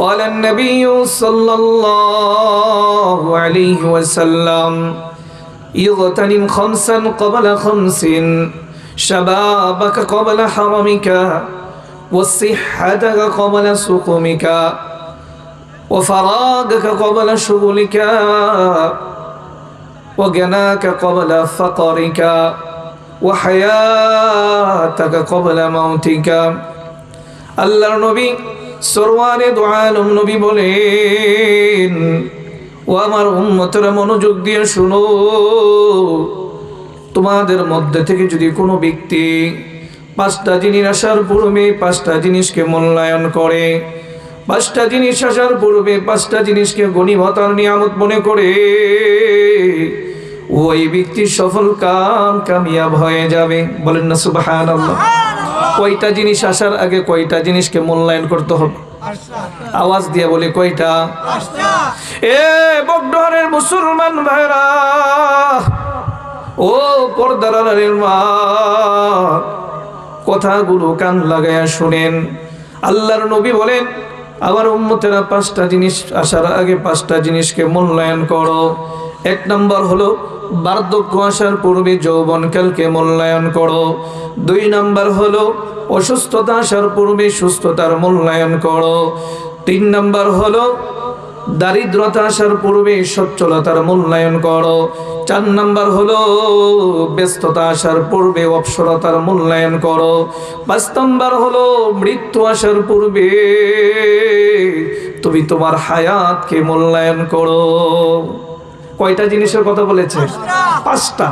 قال النبي صلى الله عليه وسلم اغتنم خمسا قبل خمس شبابك قبل حرمك وصحتك قبل سقمك وفراغك قبل شغلك وغناك قبل فقرك وحياتك قبل موتك আল্লাহর নবী সরওয়ারে দোয়ালম নবী বলেন, ও আমার উম্মতেরা মনোযোগ দিয়ে শুনো। তোমাদের মধ্যে থেকে যদি কোনো ব্যক্তি পাঁচটা জিনিস আসার পূর্বে পাঁচটা জিনিসকে মূল্যায়ন করে, পাঁচটা জিনিস আসার পূর্বে পাঁচটা জিনিসকে গণিমতার নিয়ামত মনে করে, ওই ব্যক্তি সফল কাম কামিয়াব হয়ে যাবে। বলেন না সুবাহান কয়টা জিনিস আসার আগে কয়টা জিনিসকে মূল্যায়ন করতে হবে? আওয়াজ দিয়ে বলি, কয়টা? এ বকডরের মুসলমান ভাইরা ও পর্দারের মা, কথাগুলো কান লাগায়া শুনেন। আল্লাহর নবী বলেন আবার উম্মতেরা পাঁচটা জিনিস আসার আগে পাঁচটা জিনিসকে মূল্যায়ন করো। এক নম্বর হলো বার্ধক্য আসার পূর্বে যৌবনকালকে মূল্যায়ন করো। দুই নম্বর হলো, অসুস্থতা আসার পূর্বে সুস্থতার মূল্যায়ন করো। তিন নম্বর হলো, দারিদ্রতা আসার পূর্বে সচ্ছলতার মূল্যায়ন করো। চার নাম্বার হলো, ব্যস্ততা আসার পূর্বে অপসরতার মূল্যায়ন করো। পাঁচ নাম্বার হলো, মৃত্যু আসার পূর্বে তুমি তোমার হায়াতকে মূল্যায়ন করো। কয়টা জিনিসের কথা বলেছে? পাঁচটা।